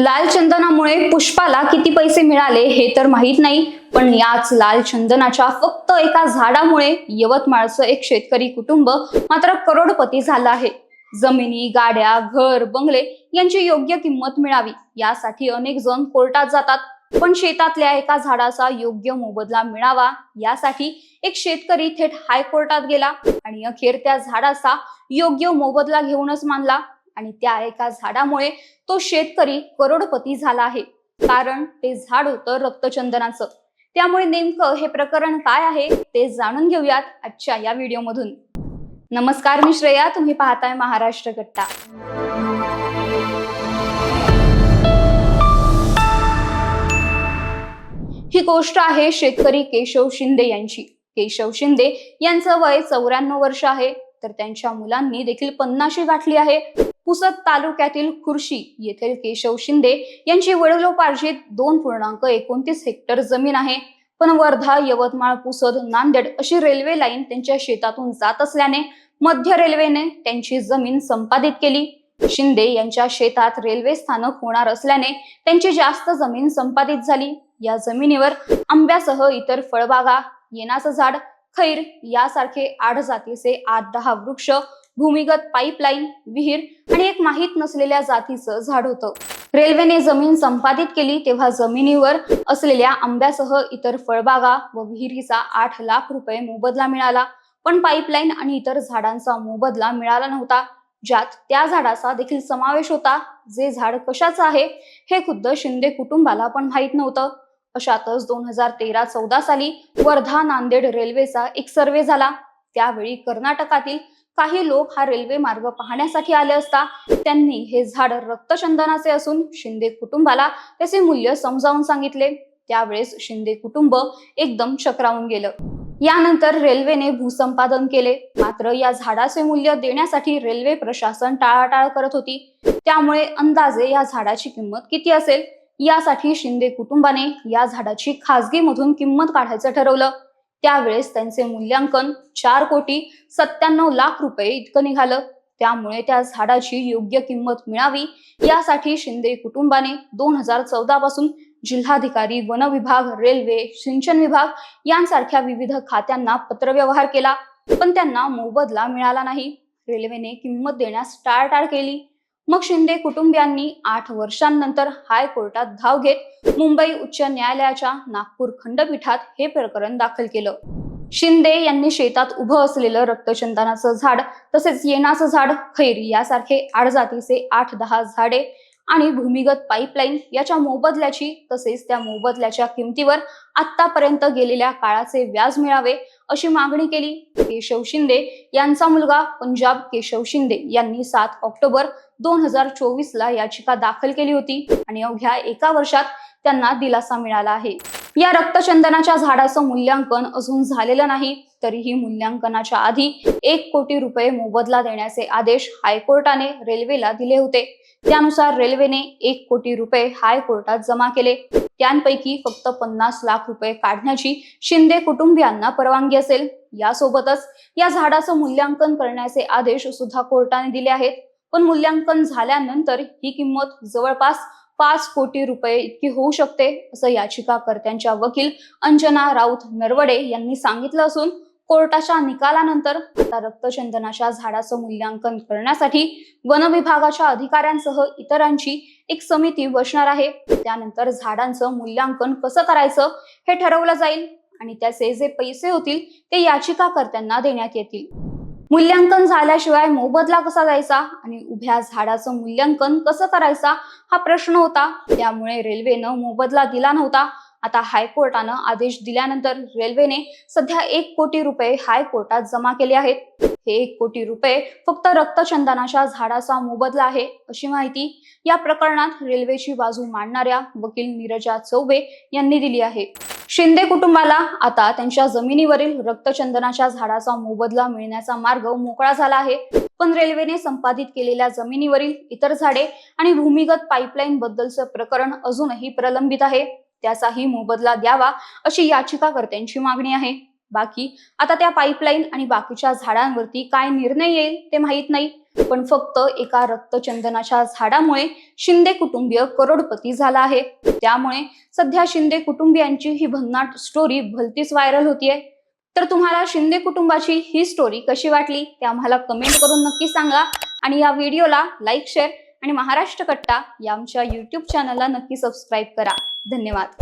लाल चंदनामुळे पुष्पाला किती पैसे मिळाले हे तर माहीत नाही पण याच लाल चंदनाच्या फक्त एका झाडामुळे यवतमाळचं एक शेतकरी कुटुंब मात्र करोडपती झालं आहे. जमिनी गाड्या घर बंगले यांची योग्य किंमत मिळावी यासाठी अनेक जण कोर्टात जातात. पण शेतातल्या एका झाडाचा योग्य मोबदला मिळावा यासाठी एक शेतकरी थेट हायकोर्टात गेला आणि अखेर त्या झाडाचा योग्य मोबदला घेऊनच मानला. आणि त्या एका झाडामुळे तो शेतकरी करोडपती झाला आहे. कारण ते झाड होतं रक्तचंदनाचं. त्यामुळे नेमकं हे प्रकरण काय आहे ते जाणून घेऊयात आजच्या या व्हिडिओमधून. नमस्कार मी श्रेया. तुम्ही पाहताय महाराष्ट्र गट्टा. ही गोष्ट आहे शेतकरी केशव शिंदे यांची. केशव शिंदे यांचं वय चौऱ्याण्णव वर्ष आहे. तर त्यांच्या मुलांनी देखील पन्नाशी गाठली आहे. पुसद तालुक्यातील खुर्शी येथील केशव शिंदे यांची वडिलोपार्जित दोन पूर्णांक एकोणतीस हेक्टर जमीन आहे. पण वर्धा यवतमाळ पुसद नांदेड अशी रेल्वे लाईन त्यांच्या शेतातून जात असल्याने मध्य रेल्वेने त्यांची जमीन संपादित केली. शिंदे यांच्या शेतात रेल्वे स्थानक होणार असल्याने त्यांची जास्त जमीन संपादित झाली. या जमिनीवर आंब्यासह इतर फळबागा येनाचं झाड खैर यासारखे आठ जातीचे आठ दहा वृक्ष भूमिगत पाईपलाईन विहीर आणि एक माहीत नसलेल्या जातीचं झाड होतं. रेल्वेने जमीन संपादित केली तेव्हा जमिनीवर असलेल्या आंब्यासह इतर फळबागा व विहिरीचा आठ लाख रुपये मोबदला मिळाला. पण पाईपलाईन आणि इतर झाडांचा मोबदला मिळाला नव्हता. ज्यात त्या झाडाचा देखील समावेश होता. जे झाड कशाचं आहे हे खुद्द शिंदे कुटुंबाला पण माहीत नव्हतं. अशातच दोन हजार तेरा चौदा साली वर्धा नांदेड रेल्वेचा एक सर्वे झाला. त्यावेळी कर्नाटकातील काही लोक हा रेल्वे मार्ग पाहण्यासाठी आले असता त्यांनी हे झाड रक्तचंदनाचे असून शिंदे कुटुंबाला त्याचे मूल्य समजावून सांगितले. त्यावेळेस शिंदे कुटुंब एकदम चक्रावून गेलं. यानंतर रेल्वेने भूसंपादन केले. मात्र या झाडाचे मूल्य देण्यासाठी रेल्वे प्रशासन टाळाटाळ करत होती. त्यामुळे अंदाजे या झाडाची किंमत किती असेल? यासाठी शिंदे कुटुंबाने या झाडाची खासगी मधून किंमत काढायचं ठरवलं. त्यावेळेस त्यांचे मूल्यांकन चार कोटी सत्त्याण्णव लाख रुपये इतकं निघालं. त्यामुळे त्या झाडाची योग्य किंमत मिळावी यासाठी शिंदे कुटुंबाने दोन हजार चौदा पासून जिल्हाधिकारी वन विभाग रेल्वे सिंचन विभाग यांसारख्या विविध खात्यांना पत्रव्यवहार केला. पण त्यांना मोबदला मिळाला नाही. रेल्वेने किंमत देण्यास टाळटाळ केली. मग शिंदे कुटुंबियांनी आठ वर्षांनंतर हायकोर्टात धाव घेत मुंबई उच्च न्यायालयाच्या नागपूर खंडपीठात हे प्रकरण दाखल केलं. शिंदे यांनी शेतात उभं असलेलं रक्तचंदनाचं झाड तसेच येणाचं झाड खैर यासारखे आडजातीचे आठ दहा झाडे आणि भूमिगत पाईपलाईन याच्या मोबदल्याची तसेच त्या मोबदल्याच्या किमतीवर आतापर्यंत गेलेल्या काळाचे व्याज मिळावे अशी मागणी केली. केशव शिंदे यांचा मुलगा पंजाब केशव शिंदे यांनी सात ऑक्टोबर दोन हजार चोवीस ला याचिका दाखल केली होती. आणि अवघ्या एका वर्षात त्यांना दिलासा मिळाला आहे. या रक्तचंदनाच्या झाडाचं मूल्यांकन अजून झालेलं नाही तरीही मूल्यांकनाच्या आधी एक कोटी रुपये मोबदला देण्याचे आदेश हायकोर्टाने रेल्वेला दिले होते. त्यानुसार रेल्वेने एक कोटी रुपये हायकोर्टात जमा केले. त्यांपैकी फक्त पन्नास लाख रुपये काढण्याची शिंदे कुटुंबियांना परवानगी असेल. यासोबतच या झाडाचं मूल्यांकन करण्याचे आदेश सुद्धा कोर्टाने दिले आहेत. पण मूल्यांकन झाल्यानंतर ही किंमत जवळपास पाच कोटी रुपये इतकी होऊ शकते असं याचिकाकर्त्यांच्या वकील अंजना राऊत नरवडे यांनी सांगितलं असून कोर्टाच्या निकालानंतर आता रक्तचंदनाच्या झाडाचं मूल्यांकन करण्यासाठी वन विभागाच्या अधिकाऱ्यांसह इतरांची एक समिती बसणार आहे. त्यानंतर झाडांचं मूल्यांकन कसं करायचं हे ठरवलं जाईल आणि त्याचे जे पैसे होतील ते याचिकाकर्त्यांना देण्यात येतील. मूल्यांकन झाल्याशिवाय मोबदला कसा द्यायचा आणि उभ्या झाडाचं मूल्यांकन कसं करायचा हा प्रश्न होता. त्यामुळे रेल्वेनं मोबदला दिला नव्हता. आता हायकोर्टानं आदेश दिल्यानंतर रेल्वेने सध्या एक कोटी रुपये हायकोर्टात जमा केले आहेत. हे एक कोटी रुपये फक्त रक्तचंदनाच्या झाडाचा मोबदला आहे अशी माहिती या प्रकरणात रेल्वेची बाजू मांडणाऱ्या वकील नीरजा चौबे यांनी दिली आहे. शिंदे कुटुंबाला आता त्यांच्या जमिनीवरील रक्तचंदनाच्या झाडाचा मोबदला मिळण्याचा मार्ग मोकळा झाला आहे. पण रेल्वेने संपादित केलेल्या जमिनीवरील इतर झाडे आणि भूमिगत पाईपलाईन बद्दलचं प्रकरण अजूनही प्रलंबित आहे. त्याचाही मोबदला द्यावा अशी याचिकाकर्त्यांची मागणी आहे. बाकी आता त्या पाईपलाईन आणि बाकीच्या झाडांवरती काय निर्णय येईल ते माहीत नाही. पण फक्त एका रक्तचंदनाच्या झाडामुळे शिंदे कुटुंबीय करोडपती झाला आहे. त्यामुळे सध्या शिंदे कुटुंबियांची ही भन्नाट स्टोरी भलतीच व्हायरल होतीये. तर तुम्हाला शिंदे कुटुंबाची ही स्टोरी कशी वाटली ते आम्हाला कमेंट करून नक्की सांगा. आणि या व्हिडिओला लाईक शेअर आणि महाराष्ट्र कट्टा या आमच्या युट्यूब चॅनलला नक्की सबस्क्राईब करा. धन्यवाद.